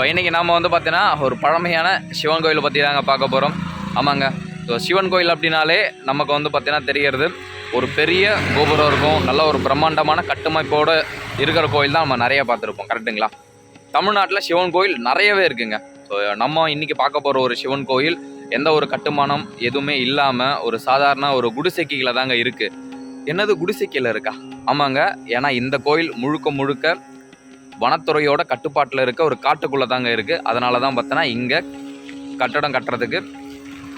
So இன்றைக்கி நம்ம வந்து பார்த்தீங்கன்னா ஒரு பழமையான சிவன் கோயிலை பற்றி தாங்க பார்க்க போகிறோம் ஆமாங்க. ஸோ சிவன் கோயில் அப்படின்னாலே நமக்கு வந்து பார்த்தீங்கன்னா தெரிகிறது ஒரு பெரிய கோபுரம் இருக்கும். நல்ல ஒரு பிரம்மாண்டமான கட்டுமைப்போடு இருக்கிற கோயில் தான் நம்ம நிறைய பார்த்துருப்போம். கரெக்டுங்களா தமிழ்நாட்டில் சிவன் கோயில் நிறையவே இருக்குங்க. ஸோ நம்ம இன்றைக்கி பார்க்க போகிற ஒரு சிவன் கோயில் எந்த ஒரு கட்டுமானம் எதுவுமே இல்லாமல் ஒரு சாதாரண ஒரு குடிசைக்கில தாங்க இருக்குது என்னது குடிசைக்கில இருக்கா? ஆமாங்க. ஏன்னா இந்த கோயில் முழுக்க முழுக்க வனத்துறையோட கட்டுப்பாட்டில் இருக்க ஒரு காட்டுக்குள்ளே தாங்க இருக்குது அதனால தான் பார்த்தோன்னா இங்கே கட்டடம் கட்டுறதுக்கு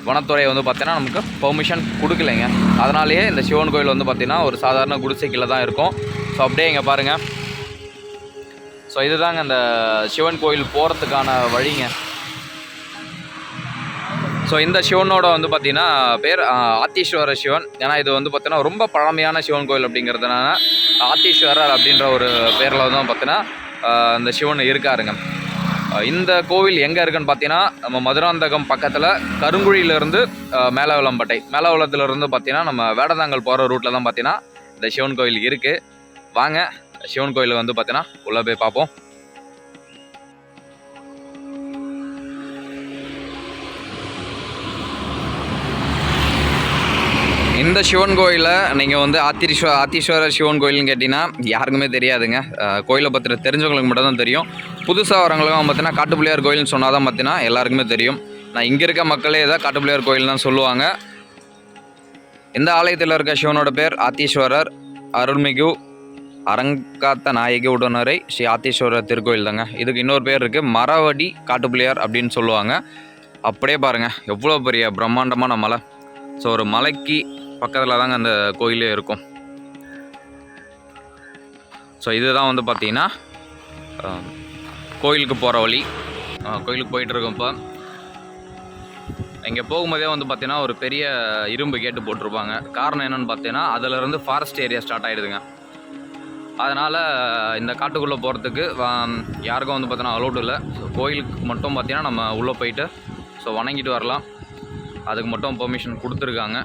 வனத்துறை வந்து பார்த்தீங்கன்னா நமக்கு பெர்மிஷன் கொடுக்கலைங்க. அதனாலேயே இந்த சிவன் கோயில் வந்து பார்த்தீங்கன்னா ஒரு சாதாரண குடிசைக்கில் தான் இருக்கும். ஸோ அப்படியே இங்கே பாருங்கள் ஸோ இதுதாங்க அந்த சிவன் கோயில் போகிறதுக்கான வழிங்க. ஸோ இந்த சிவனோட வந்து பார்த்தீங்கன்னா பேர் ஆத்தீஸ்வர சிவன். ஏன்னா இது வந்து பார்த்தீங்கன்னா ரொம்ப பழமையான சிவன் கோயில் அப்படிங்கிறதுனால ஆத்தீஸ்வரர் அப்படின்ற ஒரு பேரில் வந்து பார்த்தீங்கன்னா அந்த சிவன் இருக்காருங்க. இந்த கோவில் எங்கே இருக்குன்னு பார்த்தீங்கன்னா நம்ம மதுராந்தகம் பக்கத்தில் கருங்குழியிலேருந்து மேலவளம்பட்டை மேலவளத்துலேருந்து பார்த்தீங்கன்னா நம்ம வேடதாங்கல் போகிற ரூட்டில் தான் பார்த்தீங்கன்னா இந்த சிவன் கோயில் இருக்குது வாங்க சிவன் கோயில் வந்து பார்த்தீங்கன்னா உள்ளே போய் பார்ப்போம். இந்த சிவன் கோயிலை நீங்கள் வந்து ஆத்தீஸ்வர ஆத்தீஸ்வரர் சிவன் கோயில்னு கேட்டிங்கன்னா யாருக்குமே தெரியாதுங்க. கோயிலை பற்றின தெரிஞ்சவங்களுக்கு மட்டும் தான் தெரியும் புதுசாக வரவங்களுக்கும் பார்த்தீங்கன்னா காட்டுப்பிள்ளையார் கோயில்னு சொன்னால் தான் பார்த்தீங்கன்னா எல்லாருக்குமே தெரியும். நான் இங்கே இருக்க மக்களே தான் காட்டுப்பிள்ளையார் கோயில் தான் சொல்லுவாங்க. இந்த ஆலயத்தில் இருக்க சிவனோட பேர் ஆத்தீஸ்வரர் அருள்மிகு அரங்காத்த நாயகி உடனரை ஸ்ரீ ஆத்தீஸ்வரர் திருக்கோயில் தாங்க. இதுக்கு இன்னொரு பேர் இருக்குது மரவடி காட்டுப்பிள்ளையார் அப்படின்னு சொல்லுவாங்க. அப்படியே பாருங்கள் எவ்வளோ பெரிய பிரம்மாண்டமான மலை. ஸோ ஒரு மலைக்கு பக்கத்தில் தாங்க அந்த கோயிலே இருக்கும். ஸோ இதுதான் வந்து பார்த்தீங்கன்னா கோயிலுக்கு போகிற வழி. கோயிலுக்கு போயிட்டு இருக்கோம் இப்போ இங்கே போகும்போதே வந்து பார்த்தீங்கன்னா ஒரு பெரிய இரும்பு கேட்டு போட்டிருப்பாங்க. காரணம் என்னன்னு பார்த்தீங்கன்னா அதிலிருந்து ஃபாரஸ்ட் ஏரியா ஸ்டார்ட் ஆகிடுதுங்க அதனால் இந்த காட்டுக்குள்ளே போகிறதுக்கு யாருக்கும் வந்து பார்த்தீங்கன்னா அலோடு இல்லை. ஸோ கோயிலுக்கு மட்டும் பார்த்தீங்கன்னா நம்ம உள்ளே போயிட்டு ஸோ வணங்கிட்டு வரலாம். அதுக்கு மட்டும் பெர்மிஷன் கொடுத்துருக்காங்க.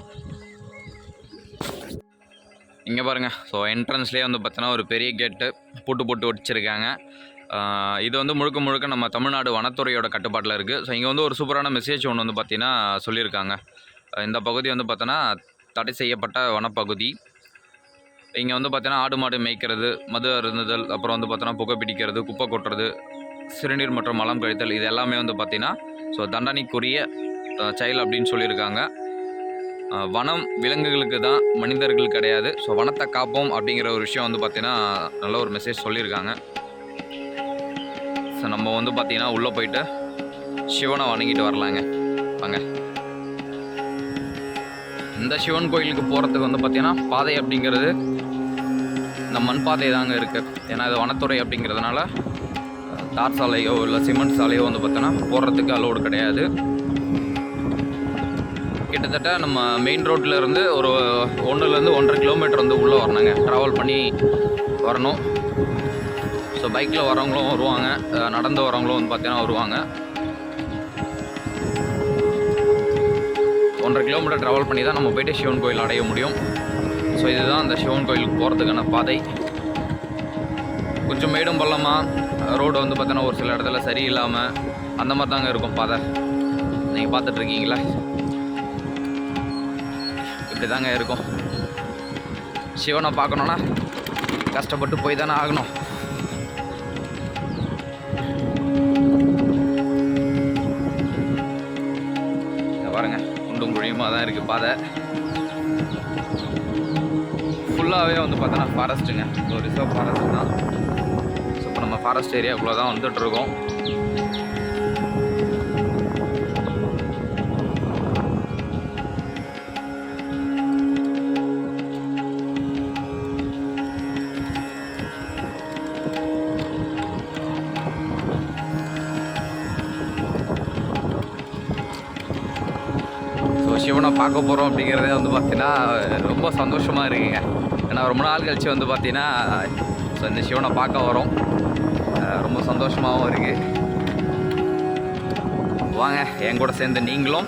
இங்கே பாருங்கள் ஸோ என்ட்ரன்ஸ்லேயே வந்து பார்த்தீங்கன்னா ஒரு பெரிய கேட்டு பூட்டு போட்டு ஒடிச்சிருக்காங்க இது வந்து முழுக்க முழுக்க நம்ம தமிழ்நாடு வனத்துறையோட கட்டுப்பாட்டில் இருக்குது ஸோ இங்கே வந்து ஒரு சூப்பரான மெசேஜ் ஒன்று வந்து பார்த்தீங்கன்னா சொல்லியிருக்காங்க. இந்த பகுதி வந்து பார்த்தோன்னா தடை செய்யப்பட்ட வனப்பகுதி. இங்கே வந்து பார்த்தீங்கன்னா ஆடு மாடு மேய்க்கிறது மது அருந்துதல் அப்புறம் வந்து பார்த்தோன்னா புகை பிடிக்கிறது குப்பை கொட்டுறது சிறுநீர் மற்றும் மலம் கழித்தல் இது எல்லாமே வந்து பார்த்திங்கன்னா ஸோ தண்டனைக்குரிய செயல் அப்படின்னு சொல்லியிருக்காங்க. வனம் விலங்குகளுக்கு தான் மனிதர்கள் கிடையாது. ஸோ வனத்தை காப்போம் அப்படிங்கிற ஒரு விஷயம் வந்து பார்த்திங்கன்னா நல்ல ஒரு மெசேஜ் சொல்லியிருக்காங்க. ஸோ நம்ம வந்து பார்த்திங்கன்னா உள்ளே போயிட்டு சிவனை வணங்கிட்டு வரலாங்க. வாங்க. இந்த சிவன் கோயிலுக்கு போகிறதுக்கு வந்து பார்த்திங்கன்னா பாதை அப்படிங்கிறது இந்த மண் பாதை தாங்க இருக்குது ஏன்னா இது வனத்துறை அப்படிங்கிறதுனால தார் சாலையோ இல்லை சிமெண்ட் சாலையோ வந்து பார்த்தோன்னா போடுறதுக்கு அலோடு கிடையாது. கிட்டத்தட்ட நம்ம மெயின் ரோட்டில் இருந்து ஒரு ஒன்றுலேருந்து ஒன்றரை கிலோமீட்டர் வந்து உள்ளே வரணுங்க. ட்ராவல் பண்ணி வரணும். ஸோ பைக்கில் வரவங்களும் வருவாங்க. நடந்து வரவங்களும் வந்து பார்த்தீங்கன்னா வருவாங்க. ஒன்றரை கிலோமீட்டர் ட்ராவல் பண்ணி தான் நம்ம போய்ட்டு சிவன் கோயில் அடைய முடியும். ஸோ இதுதான் அந்த சிவன் கோயிலுக்கு போகிறதுக்கான பாதை. கொஞ்சம் மேடும் பள்ளமாக ரோடு வந்து பார்த்தீங்கன்னா ஒரு சில இடத்துல சரியில்லாமல் அந்த மாதிரி தாங்க இருக்கும் பாதை. நீங்கள் பார்த்துட்ருக்கீங்களா இப்படி தாங்க இருக்கும். சிவனை பார்க்கணுன்னா கஷ்டப்பட்டு போய் தானே ஆகணும். இங்க குண்டும் குழியுமாக தான் இருக்குது பாதை. ஃபுல்லாகவே வந்து பார்த்தோன்னா ஃபாரஸ்ட்டுங்க ஒரு ரிசர்வ் ஃபாரஸ்ட் தான். ஸோ இப்போ நம்ம ஃபாரஸ்ட் ஏரியாக்குள்ளே தான் வந்துட்டு சிவனை பார்க்க போகிறோம் அப்படிங்கிறதே வந்து பார்த்திங்கன்னா ரொம்ப சந்தோஷமாக இருக்குங்க. ஏன்னா ரொம்ப நாள் கழித்து வந்து பார்த்திங்கன்னா ஸோ இந்த சிவனை பார்க்க வரோம். ரொம்ப சந்தோஷமாகவும் இருக்குது வாங்க என் கூட சேர்ந்து நீங்களும்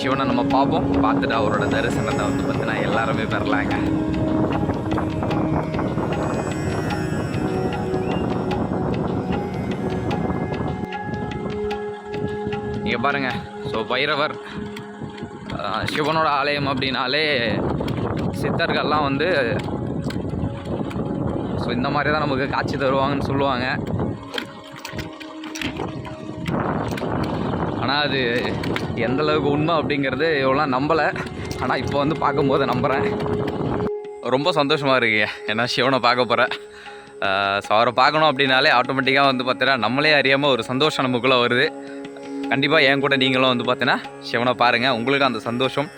சிவனை நம்ம பார்ப்போம். பார்த்துட்டு அவரோட தரிசனத்தை வந்து பார்த்திங்கன்னா எல்லாருமே பெறலாங்க. இங்கே பாருங்கள் ஸோ பைரவர் சிவனோட ஆலயம் அப்படின்னாலே சித்தர்கள்லாம் வந்து ஸோ இந்த மாதிரி தான் நமக்கு காட்சி தருவாங்கன்னு சொல்லுவாங்க. ஆனால் அது எந்தளவுக்கு உண்மை அப்படிங்கிறது இவ்வளோ நம்பலை. ஆனால் இப்போ வந்து பார்க்கும்போது நம்புகிறேன் ரொம்ப சந்தோஷமாக இருக்கு ஏன்னா சிவனை பார்க்க போகிறேன் ஸோ அவரை பார்க்கணும் அப்படின்னாலே ஆட்டோமேட்டிக்காக வந்து பார்த்தீங்கன்னா நம்மளே அறியாமல் ஒரு சந்தோஷம் நமக்குள்ளே வருது. கண்டிப்பாக என் கூட நீங்களும் வந்து பார்த்தீங்கன்னா சிவனை பாருங்கள் உங்களுக்கு அந்த சந்தோஷம்.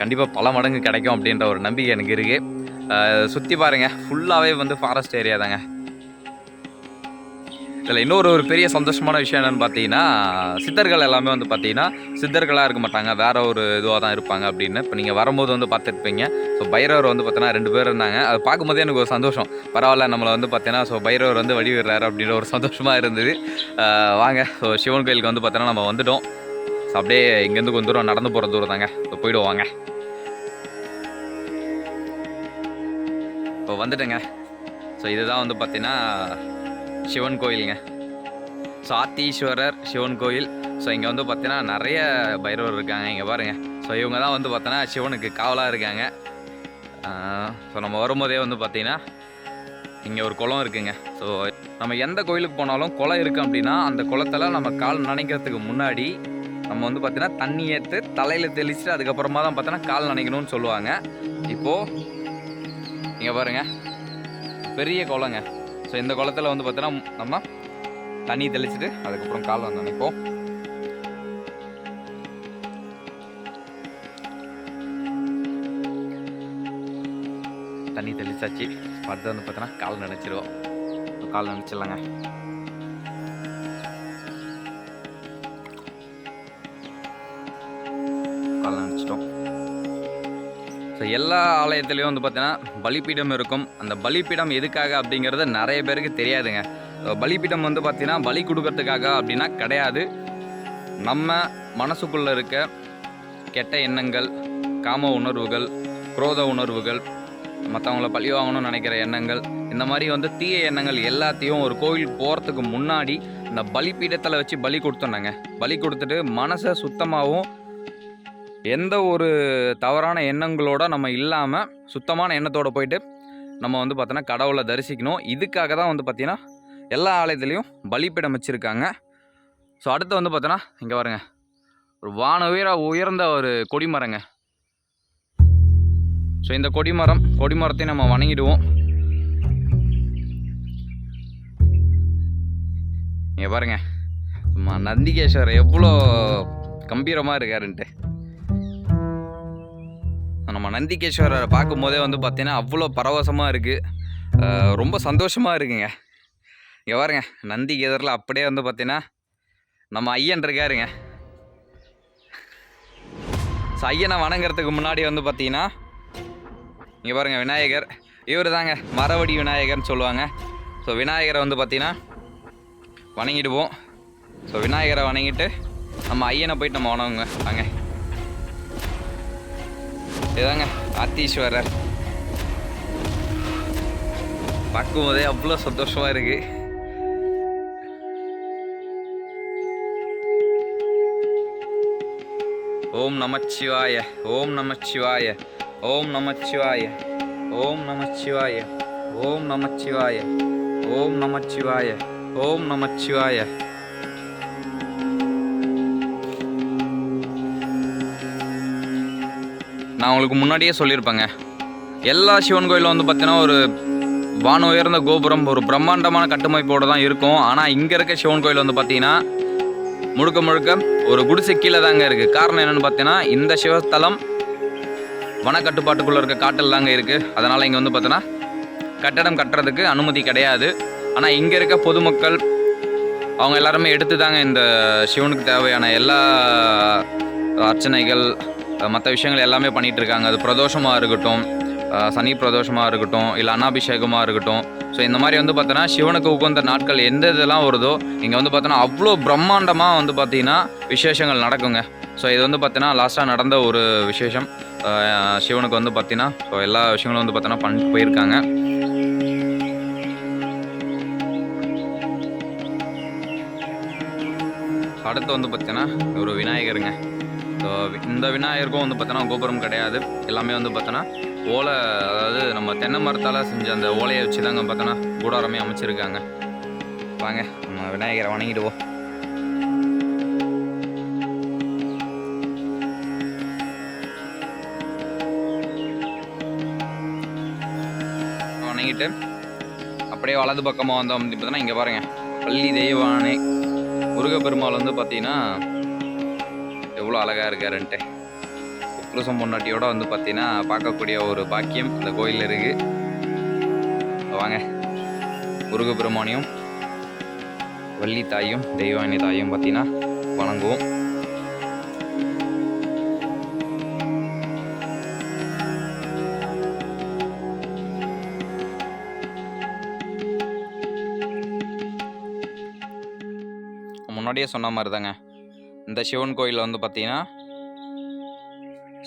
கண்டிப்பாக பல மடங்கு கிடைக்கும் அப்படின்ற ஒரு நம்பிக்கை எனக்கு இருக்குது சுற்றி பாருங்கள் ஃபுல்லாகவே வந்து ஃபாரஸ்ட் ஏரியா தாங்க. இதில் இன்னொரு ஒரு பெரிய சந்தோஷமான விஷயம் என்னென்னு பார்த்தீங்கன்னா சித்தர்கள் எல்லாமே வந்து பார்த்தீங்கன்னா சித்தர்களாக இருக்க மாட்டாங்க. வேற ஒரு இதுவாக தான் இருப்பாங்க அப்படின்னு. இப்போ நீங்கள் வரும்போது வந்து பார்த்துருப்பீங்க. ஸோ பைரவர் வந்து பார்த்தீங்கன்னா ரெண்டு பேர் இருந்தாங்க. அது பார்க்கும்போதே எனக்கு ஒரு சந்தோஷம். பரவாயில்ல நம்மளை வந்து பார்த்தீங்கன்னா ஸோ பைரவர் வந்து வழிவிடுறாரு அப்படின்ற ஒரு சந்தோஷமாக இருந்தது. வாங்க. ஸோ சிவன் கோயிலுக்கு வந்து பார்த்தீங்கன்னா நம்ம வந்துட்டோம். ஸோ அப்படியே இங்கேருந்து கொஞ்சம் தூரம் நடந்து போகிற தூரம் தாங்க. ஸோ போயிடுவோம் வாங்க. இப்போ வந்துட்டேங்க. ஸோ இதுதான் வந்து பார்த்தீங்கன்னா சிவன் கோயிலுங்க. ஸோ ஆத்தீஸ்வரர் சிவன் கோயில். ஸோ இங்கே வந்து பார்த்தீங்கன்னா நிறைய பைரவர் இருக்காங்க. இங்கே பாருங்கள் ஸோ இவங்க தான் வந்து பார்த்தோன்னா சிவனுக்கு காவலாக இருக்காங்க. ஸோ நம்ம வரும்போதே வந்து பார்த்தீங்கன்னா இங்கே ஒரு குளம் இருக்குங்க. ஸோ நம்ம எந்த கோயிலுக்கு போனாலும் குளம் இருக்குது அப்படின்னா அந்த குளத்தில் நம்ம கால் நினைக்கிறதுக்கு முன்னாடி நம்ம வந்து பார்த்தீங்கன்னா தண்ணி ஏற்று தலையில் தெளிச்சுட்டு அதுக்கப்புறமா தான் பார்த்தோன்னா கால் நனைக்கணும்னு சொல்லுவாங்க. இப்போது இங்கே பாருங்கள் பெரிய குளங்க. ஸோ இந்த குளத்துல வந்து பார்த்தோன்னா நம்ம தண்ணி தெளிச்சுட்டு அதுக்கப்புறம் கால் வந்து நினைப்போம் தண்ணி தெளிச்சாச்சு. அடுத்து வந்து பார்த்தோன்னா கால் நினைச்சிருவோம். கால் நினச்சிடலாங்க. எல்லா ஆலயத்துலேயும் வந்து பார்த்தீங்கன்னா பலிப்பீடம் இருக்கும். அந்த பலிப்பீடம் எதுக்காக அப்படிங்கிறது நிறைய பேருக்கு தெரியாதுங்க. பலிப்பீடம் வந்து பார்த்திங்கன்னா பலி கொடுக்கறதுக்காக அப்படின்னா கிடையாது. நம்ம மனசுக்குள்ளே இருக்க கெட்ட எண்ணங்கள் காம உணர்வுகள் குரோத உணர்வுகள் மற்றவங்கள பழி வாங்கணும்னு நினைக்கிற எண்ணங்கள் இந்த மாதிரி வந்து தீய எண்ணங்கள் எல்லாத்தையும் ஒரு கோவில் போகிறதுக்கு முன்னாடி இந்த பலிப்பீடத்தில் வச்சு பலி கொடுத்தோன்னாங்க பலி கொடுத்துட்டு மனசை சுத்தமாகவும் எந்த ஒரு தவறான எண்ணங்களோட நம்ம இல்லாமல் சுத்தமான எண்ணத்தோடு போயிட்டு நம்ம வந்து பார்த்தோன்னா கடவுளை தரிசிக்கணும். இதுக்காக தான் வந்து பார்த்திங்கன்னா எல்லா ஆலயத்துலேயும் பலிப்பிடம் வச்சுருக்காங்க. ஸோ அடுத்து வந்து பார்த்தோன்னா இங்கே பாருங்க. ஒரு வான உயிராக உயர்ந்த ஒரு கொடிமரங்க. ஸோ இந்த கொடிமரம் கொடிமரத்தையும் நம்ம வணங்கிடுவோம். இங்கே பாருங்க. நம்ம நந்திகேஸ்வரர் எவ்வளோ கம்பீரமாக இருக்காருன்ட்டு. நம்ம நந்திகேஸ்வரரை பார்க்கும்போதே வந்து பார்த்தீங்கன்னா அவ்வளோ பரவசமாக இருக்குது ரொம்ப சந்தோஷமாக இருக்குங்க. இங்கே பாருங்க நந்தி எதிரில் அப்படியே வந்து பார்த்தீங்கன்னா நம்ம ஐயன் இருக்காருங்க. ஸோ ஐயனை வணங்குறதுக்கு முன்னாடி வந்து பார்த்தீங்கன்னா இங்கே பாருங்க விநாயகர். இவர் தாங்க மரவடி விநாயகர்னு சொல்லுவாங்க. ஸோ விநாயகரை வந்து பார்த்தீங்கன்னா வணங்கிடுவோம். ஸோ விநாயகரை வணங்கிட்டு நம்ம ஐயனை போயிட்டு நம்ம வணங்குங்க வாங்க. இதாங்க ஆத்தீஸ்வரர். பார்க்கும்போதே அவ்வளோ சந்தோஷமா இருக்கு. ஓம் நமச்சிவாய ஓம் நமச்சிவாய ஓம் நமச்சிவாய ஓம் நமச்சிவாய ஓம் நமச்சிவாய ஓம் நமச்சிவாய ஓம் நமச்சிவாய. நான் உங்களுக்கு முன்னாடியே சொல்லியிருப்பேங்க. எல்லா சிவன் கோயிலும் வந்து பார்த்தீங்கன்னா ஒரு வான உயர்ந்த கோபுரம் ஒரு பிரம்மாண்டமான கட்டமைப்போடு தான் இருக்கும். ஆனால் இங்கே இருக்க சிவன் கோயில் வந்து பார்த்தீங்கன்னா முழுக்க முழுக்க ஒரு குடிசை கீழே தாங்க இருக்குது காரணம் என்னென்னு பார்த்தீங்கன்னா இந்த சிவஸ்தலம் வனக்கட்டுப்பாட்டுக்குள்ளே இருக்க காட்டில் தாங்க இருக்குது அதனால் இங்கே வந்து பார்த்தீங்கன்னா கட்டடம் கட்டுறதுக்கு அனுமதி கிடையாது. ஆனால் இங்கே இருக்க பொதுமக்கள் அவங்க எல்லாருமே எடுத்து தாங்க இந்த சிவனுக்கு தேவையான எல்லா அர்ச்சனைகள் மற்ற விஷயங்கள் எல்லாமே பண்ணிகிட்டு இருக்காங்க அது பிரதோஷமாக இருக்கட்டும் சனி பிரதோஷமாக இருக்கட்டும் இல்லை அன்னாபிஷேகமாக இருக்கட்டும். ஸோ இந்த மாதிரி வந்து பார்த்தோன்னா சிவனுக்கு உகந்த நாட்கள் எந்த இதெல்லாம் வருதோ இங்கே வந்து பார்த்தோன்னா அவ்வளோ பிரம்மாண்டமாக வந்து பார்த்திங்கன்னா விசேஷங்கள் நடக்குங்க. ஸோ இது வந்து பார்த்தீங்கன்னா லாஸ்ட்டாக நடந்த ஒரு விசேஷம். சிவனுக்கு வந்து பார்த்தீங்கன்னா ஸோ எல்லா விஷயங்களும் வந்து பார்த்தோன்னா பண்ணிட்டு போயிருக்காங்க. அடுத்து வந்து பார்த்தீங்கன்னா ஒரு விநாயகருங்க. ஸோ இந்த விநாயகருக்கும் வந்து பார்த்தோன்னா கோபுரம் கிடையாது. எல்லாமே வந்து பார்த்தோன்னா ஓலை அதாவது நம்ம தென்னை மரத்தால் செஞ்ச அந்த ஓலையை வச்சு தாங்க பார்த்தோன்னா கூடாரமே அமைச்சிருக்காங்க. வாங்க நம்ம விநாயகரை வணங்கிடுவோம். வணங்கிட்டு அப்படியே வலது பக்கமாக வந்தோம். அப்படின்னு பார்த்தோன்னா இங்கே பாருங்கள் பள்ளி தெய்வானை முருகப்பெருமாள் வந்து பார்த்தீங்கன்னா எவ்வளோ அழகாக இருக்காருன்ட்டு. புருஷம் பொன்னாட்டியோட வந்து பார்த்தீங்கன்னா பார்க்கக்கூடிய ஒரு பாக்கியம் இந்த கோயிலில் இருக்குது வாங்க. முருகப்பெருமானையும் வள்ளி தாயும் தெய்வானி தாயும் பார்த்தீங்கன்னா வணங்குவோம். முன்னாடியே சொன்ன மாதிரி தாங்க இந்த சிவன் கோயிலில் வந்து பார்த்தீங்கன்னா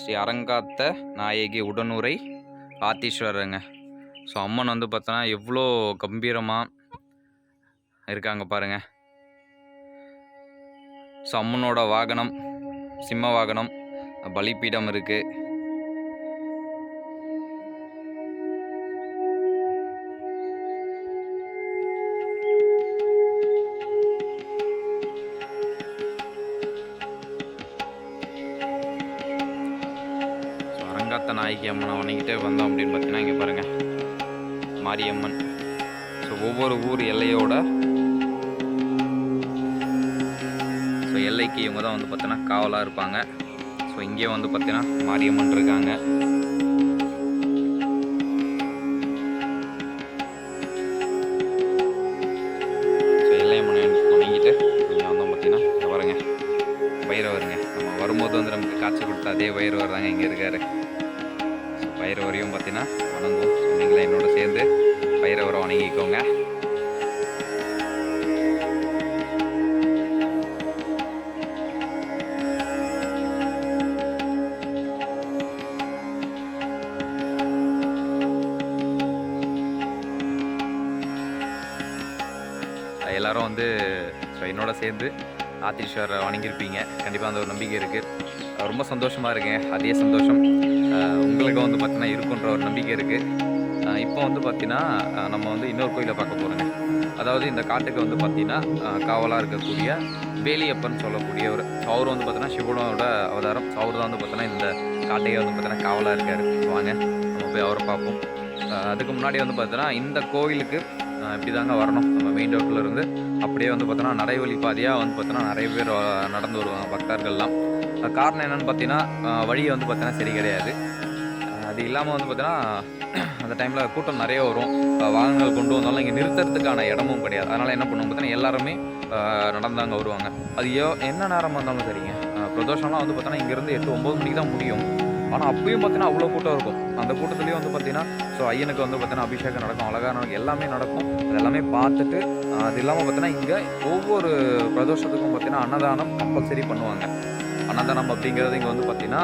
ஸ்ரீ அரங்காத்த நாயகி உடனுரை ஆத்தீஸ்வரருங்க. ஸோ அம்மன் வந்து பார்த்தோன்னா எவ்வளோ கம்பீரமாக இருக்காங்க பாருங்க. ஸோ அம்மனோட வாகனம் சிம்ம வாகனம் பலிப்பீடம் இருக்குது அரங்காத்த நாயகி வந்தோம் அப்படின்னு பார்த்தீங்கன்னா இங்கே பாருங்கள் மாரியம்மன். ஸோ ஒவ்வொரு ஊர் எல்லையோட ஸோ எல்லைக்கு இவங்க தான் வந்து பார்த்தீங்கன்னா காவலாக இருப்பாங்க. ஸோ இங்கே வந்து பார்த்தீங்கன்னா மாரியம்மன் இருக்காங்க. எல்லாரும் வந்து ஸோ என்னோட சேர்ந்து ஆத்தீஸ்வரரை வணங்கியிருப்பீங்க. கண்டிப்பாக அந்த ஒரு நம்பிக்கை இருக்குது ரொம்ப சந்தோஷமாக இருக்கேன். அதே சந்தோஷம் உங்களுக்கு வந்து பார்த்தீங்கன்னா இருக்குன்ற ஒரு நம்பிக்கை இருக்குது இப்போ வந்து பார்த்திங்கன்னா நம்ம வந்து இன்னொரு கோயிலை பார்க்க போகிறோங்க அதாவது இந்த காட்டுக்கு வந்து பார்த்திங்கன்னா காவலாக இருக்கக்கூடிய வேலியப்பன் சொல்லக்கூடியவர் அவர் வந்து பார்த்தீங்கன்னா சிவனோட அவதாரம். அவர் தான் வந்து பார்த்தீங்கன்னா இந்த காட்டையே வந்து பார்த்தீங்கன்னா காவலாக இருக்கார். வாங்க நம்ம போய் அவரை பார்ப்போம். அதுக்கு முன்னாடி வந்து பார்த்தீங்கன்னா இந்த கோயிலுக்கு இப்படி தாங்க வரணும். நம்ம மெயின் ரோட்டில் இருந்து. அப்படியே வந்து பார்த்தோன்னா நடைவழி பாதையாக வந்து பார்த்தோன்னா நிறைய பேர் நடந்து வருவாங்க பக்தர்கள்லாம். காரணம் என்னென்னு பார்த்தீங்கன்னா வழியை வந்து பார்த்தீங்கன்னா சரி கிடையாது. அது இல்லாமல் வந்து பார்த்தீங்கன்னா அந்த டைமில் கூட்டம் நிறைய வரும். வாகனங்கள் கொண்டு வந்தாலும் இங்கே நிறுத்துறதுக்கான இடமும் கிடையாது. அதனால் என்ன பண்ணுவோம் பார்த்தீங்கன்னா எல்லாருமே நடந்தாங்க வருவாங்க. அது ஏ என்ன நேரமாக இருந்தாலும் சரிங்க. பிரதோஷம்லாம் வந்து பார்த்தோன்னா இங்கேருந்து எட்டு ஒம்பது மணிக்கு தான் முடியும். ஆனால் அப்பயும் பார்த்தீங்கன்னா அவ்வளோ கூட்டம் இருக்கும். அந்த கூட்டத்துலேயும் வந்து பார்த்தீங்கன்னா ஸோ ஐயனுக்கு வந்து பார்த்தீங்கன்னா அபிஷேகம் நடக்கும் அழகாக நடக்கும் எல்லாமே நடக்கும் அது எல்லாமே பார்த்துட்டு அது இல்லாமல் பார்த்தீங்கன்னா இங்கே ஒவ்வொரு பிரதோஷத்துக்கும் பார்த்தீங்கன்னா அன்னதானம் கம்பல்சரி பண்ணுவாங்க. அன்னதானம் அப்படிங்கிறது இங்கே வந்து பார்த்தீங்கன்னா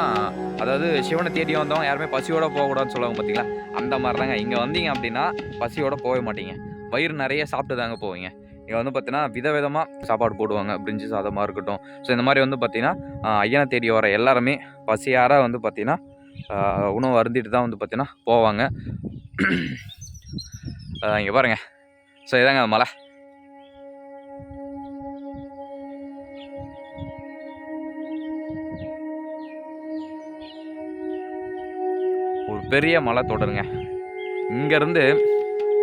அதாவது சிவனை தேடி வந்தவங்க யாருமே பசியோட போகக்கூடாதுன்னு சொல்லுவாங்க பார்த்தீங்களா அந்த மாதிரி தாங்க இங்கே வந்தீங்க அப்படின்னா பசியோட போகவே மாட்டீங்க. வயிறு நிறைய சாப்பிட்டு தாங்க போவீங்க. இங்கே வந்து பார்த்தீங்கன்னா விதவிதமாக சாப்பாடு போடுவாங்க. பிரிஞ்சு சாதமாக இருக்கட்டும். ஸோ இந்த மாதிரி வந்து பார்த்தீங்கன்னா ஐயனை தேடி வர எல்லாருமே பசியார வந்து பார்த்தீங்கன்னா உணவு அருந்திட்டு தான் வந்து பார்த்தீங்கன்னா போவாங்க. இங்கே பாருங்க. ஸோ இதாங்க மலை. ஒரு பெரிய மலை தொடருங்க. இங்கேருந்து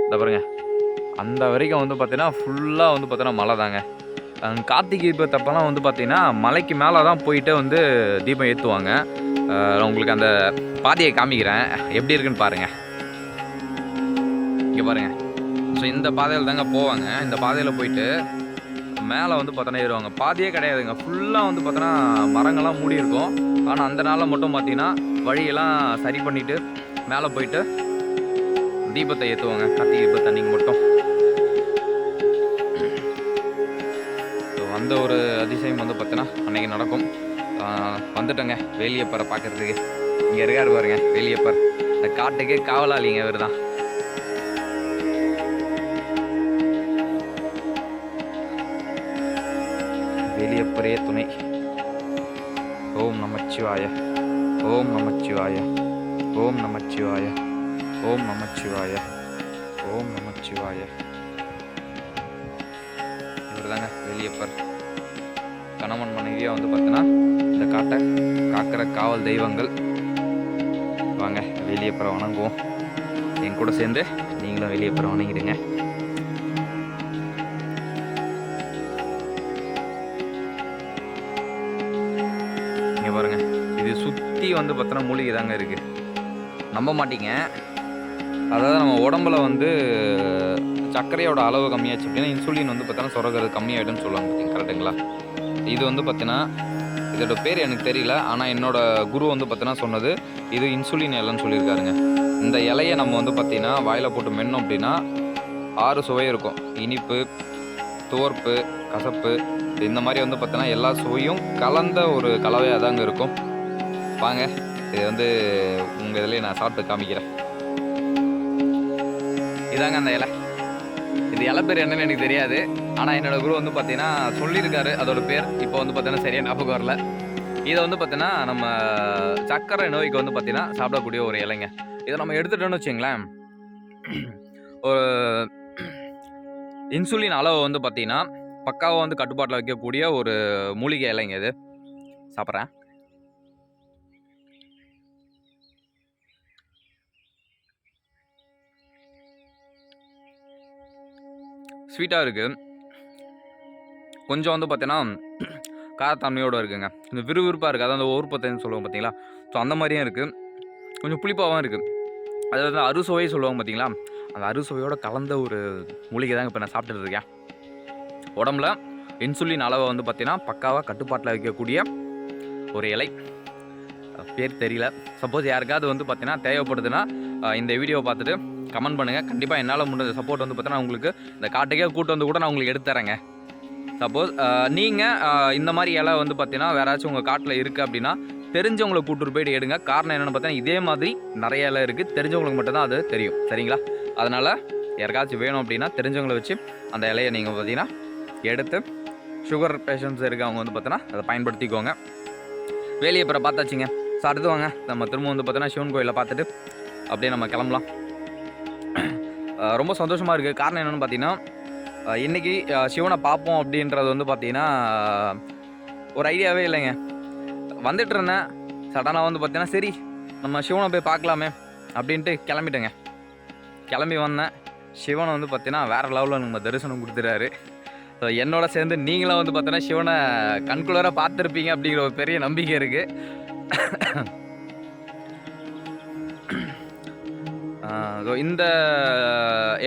இந்த பாருங்க அந்த வரைக்கும் வந்து பார்த்தீங்கன்னா ஃபுல்லாக வந்து பார்த்தீங்கன்னா மலை தாங்க. கார்த்திகை தீபத்தப்பெல்லாம் வந்து பார்த்திங்கன்னா மலைக்கு மேலே தான் போயிட்டு வந்து தீபம் ஏற்றுவாங்க உங்களுக்கு அந்த பாதையை காமிக்கிறேன். எப்படி இருக்குன்னு பாருங்கள் இங்கே பாருங்கள் ஸோ இந்த பாதையில் தாங்க போவாங்க. இந்த பாதையில் போயிட்டு மேலே வந்து பார்த்தோன்னா ஏறுவாங்க. பாதையே கிடையாதுங்க. ஃபுல்லாக வந்து பார்த்தோன்னா மரங்கள்லாம் மூடி இருக்கும் ஆனால் அந்த நாளில் மட்டும் பார்த்தீங்கன்னா வழியெல்லாம் சரி பண்ணிவிட்டு மேலே போயிட்டு தீபத்தை ஏற்றுவாங்க கத்தி தீபத்தை அன்னைக்கு மட்டும். ஸோ அந்த ஒரு அதிசயம் வந்து பார்த்தோன்னா அன்னைக்கு நடக்கும். வந்துட்டோங்க வேலியப்பரை பார்க்குறதுக்கு. இங்கே இருக்காரு பாருங்க வேலியப்பர். இந்த காட்டுக்கே காவலாளிங்க இவர் தான். வேலியப்பரே துணை. ஓம் நமச்சிவாய. ஓம் நமச்சிவாய. ஓம் நமச்சிவாய. ஓம் நமச்சிவாய. ஓம் நமச்சிவாய. இவர் தாங்க வெளியப்பர் கணவன் மனைவியாக வந்து பார்த்தீங்கன்னா இந்த காட்டை காக்கிற காவல் தெய்வங்கள். வாங்க வெளியப்பரை வணங்குவோம். என் கூட சேர்ந்து நீங்களும் வெளியப்பரை வணங்கிடுங்க. சுற்றி வந்து பார்த்தோன்னா மூலிகை தாங்க இருக்குது நம்ப மாட்டீங்க. அதாவது நம்ம உடம்புல வந்து சர்க்கரையோட அளவு கம்மியாச்சு அப்படின்னா இன்சுலின் வந்து பார்த்தோன்னா சுரக்கிறது கம்மியாயிடும்னு சொல்லுவாங்க பார்த்தீங்க கரெக்டுங்களா இது வந்து பார்த்தீங்கன்னா இதோட பேர் எனக்கு தெரியல. ஆனால் என்னோட குரு வந்து பார்த்தீங்கன்னா சொன்னது இது இன்சுலின் இலைன்னு சொல்லியிருக்காருங்க. இந்த இலையை நம்ம வந்து பார்த்தீங்கன்னா வாயில் போட்டு மென்னோம் அப்படின்னா ஆறு சுவை இருக்கும். இனிப்பு துவர்ப்பு கசப்பு இந்த மாதிரி வந்து பார்த்தீங்கன்னா எல்லா சுவையும் கலந்த ஒரு கலவையாக தாங்க இருக்கும். வாங்க. இது வந்து உங்கள் இதுலேயே நான் சாப்பிட்டு காமிக்கிறேன். இதாங்க அந்த இலை. இது இலை பேர் என்னன்னு எனக்கு தெரியாது. ஆனால் என்னோட குரு வந்து பார்த்தீங்கன்னா சொல்லியிருக்காரு. அதோட பேர் இப்போ வந்து பார்த்தீங்கன்னா சரியா ஞாபகம் வரல. இதை வந்து பார்த்தீங்கன்னா நம்ம சக்கரை நோய்க்கு வந்து பார்த்தீங்கன்னா சாப்பிடக்கூடிய ஒரு இலைங்க. இதை நம்ம எடுத்துட்டோம்னு வச்சுங்களேன் ஒரு இன்சுலின் அளவு வந்து பார்த்தீங்கன்னா பக்காவாக வந்து கட்டுப்பாட்டில் வைக்கக்கூடிய ஒரு மூலிகை இலைங்க இது. சாப்பிட்றேன். ஸ்வீட்டாக இருக்குது கொஞ்சம் வந்து பார்த்தீங்கன்னா காரத்தன்மையோடு இருக்குங்க. இந்த விறுவிறுப்பாக இருக்குது அதான் அந்த ஊர்பத்தைன்னு சொல்லுவாங்க பார்த்தீங்களா ஸோ அந்த மாதிரியும் இருக்குது கொஞ்சம் புளிப்பாகவும் இருக்குது அதாவது அறுசுவை சொல்லுவாங்க பார்த்தீங்களா அந்த அறுசுவையோட கலந்த ஒரு மூலிகை தாங்க இப்போ நான் சாப்பிட்டுட்டு இருக்கேன். உடம்புல இன்சுலின் அளவை வந்து பார்த்தீங்கன்னா பக்காவாக கட்டுப்பாட்டில் வைக்கக்கூடிய ஒரு இலை. பேர் தெரியல. சப்போஸ் யாருக்காவது வந்து பார்த்தீங்கன்னா தேவைப்படுதுன்னா இந்த வீடியோ பார்த்துட்டு கமெண்ட் பண்ணுங்கள் கண்டிப்பாக என்னால் முடிஞ்ச சப்போர்ட் வந்து பார்த்தீங்கன்னா உங்களுக்கு இந்த காட்டுக்கே கூட்டு வந்து கூட நான் உங்களுக்கு எடுத்துறேங்க சப்போஸ் நீங்கள் இந்த மாதிரி இலை வந்து பார்த்தீங்கன்னா வேறாச்சும் உங்கள் காட்டில் இருக்குது அப்படின்னா தெரிஞ்சவங்களை கூட்டு போயிட்டு எடுங்க. காரணம் என்னென்னு பார்த்தீங்கன்னா இதே மாதிரி நிறைய இலை இருக்குது தெரிஞ்சவங்களுக்கு மட்டும்தான் அது தெரியும். சரிங்களா? அதனால் யாருக்காச்சும் வேணும் அப்படின்னா தெரிஞ்சவங்களை வச்சு அந்த இலையை நீங்கள் பார்த்தீங்கன்னா எடுத்து சுகர் பேஷண்ட்ஸ் இருக்கவங்க வந்து பார்த்தீங்கன்னா அதை பயன்படுத்திக்கோங்க. வேலையை அப்புறம் பார்த்தாச்சுங்க. ஸோ அடுத்து வாங்க நம்ம திரும்ப வந்து பார்த்தோன்னா சிவன் கோயிலை பார்த்துட்டு அப்படியே நம்ம கிளம்பலாம். ரொம்ப சந்தோஷமாக இருக்குது காரணம் என்னென்னு பார்த்தீங்கன்னா இன்றைக்கி சிவனை பார்ப்போம் அப்படின்றது வந்து பார்த்தீங்கன்னா ஒரு ஐடியாவே இல்லைங்க. வந்துட்டு இருந்தேன். சடனாக வந்து பார்த்தீங்கன்னா சரி நம்ம சிவனை போய் பார்க்கலாமே அப்படின்ட்டு கிளம்பிட்டேங்க. கிளம்பி வந்தேன். சிவனை வந்து பார்த்தீங்கன்னா வேறு லெவலில் நம்ம தரிசனம் கொடுத்துறாரு ஸோ என்னோட சேர்ந்து நீங்களும் வந்து பார்த்தீங்கன்னா சிவனை கண்குளராக பார்த்துருப்பீங்க அப்படிங்கிற ஒரு பெரிய நம்பிக்கை இருக்குது ஸோ இந்த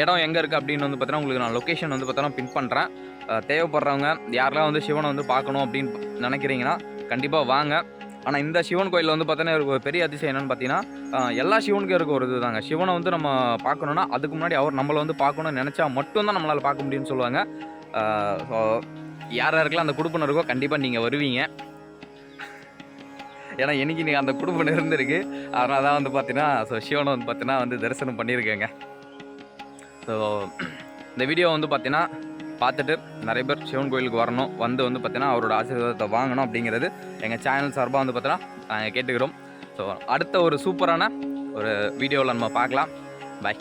இடம் எங்கே இருக்குது அப்படின்னு வந்து பார்த்தினா உங்களுக்கு நான் லொக்கேஷன் வந்து பார்த்தோன்னா பின் பண்ணுறேன் தேவைப்படுறவங்க யாரெல்லாம் வந்து சிவனை வந்து பார்க்கணும் அப்படின்னு நினைக்கிறீங்கன்னா கண்டிப்பாக வாங்க. ஆனால் இந்த சிவன் கோயிலில் வந்து பார்த்தீங்கன்னா ஒரு பெரிய அதிசயம் என்னென்னு பார்த்தீங்கன்னா எல்லா சிவனுக்கும் இருக்க ஒரு இதுதாங்க. சிவனை வந்து நம்ம பார்க்கணுன்னா அதுக்கு முன்னாடி அவர் நம்மளை வந்து பார்க்கணும்னு நினச்சா மட்டும்தான் நம்மளால் பார்க்க முடியும்னு சொல்லுவாங்க. ஸோ யார் யாருக்கெல்லாம் அந்த கொடுப்பினருக்கோ இருக்கோ கண்டிப்பாக நீங்கள் வருவீங்க. ஏன்னா எனக்கு நீங்கள் அந்த குடும்பம் இருந்திருக்கு அதனால தான் வந்து பார்த்தீங்கன்னா ஸோ சிவனை வந்து பார்த்தீங்கன்னா வந்து தரிசனம் பண்ணியிருக்கேங்க. ஸோ இந்த வீடியோ வந்து பார்த்தீங்கன்னா பார்த்துட்டு நிறைய பேர் சிவன் கோயிலுக்கு வரணும் வந்து வந்து பார்த்தீங்கன்னா அவரோட ஆசீர்வாதத்தை வாங்கணும் அப்படிங்கிறது எங்கள் சேனல் சார்பாக வந்து பார்த்தீங்கன்னா நாங்கள் கேட்டுக்கிறோம். ஸோ அடுத்த ஒரு சூப்பரான ஒரு வீடியோவில் நம்ம பார்க்கலாம். பாய்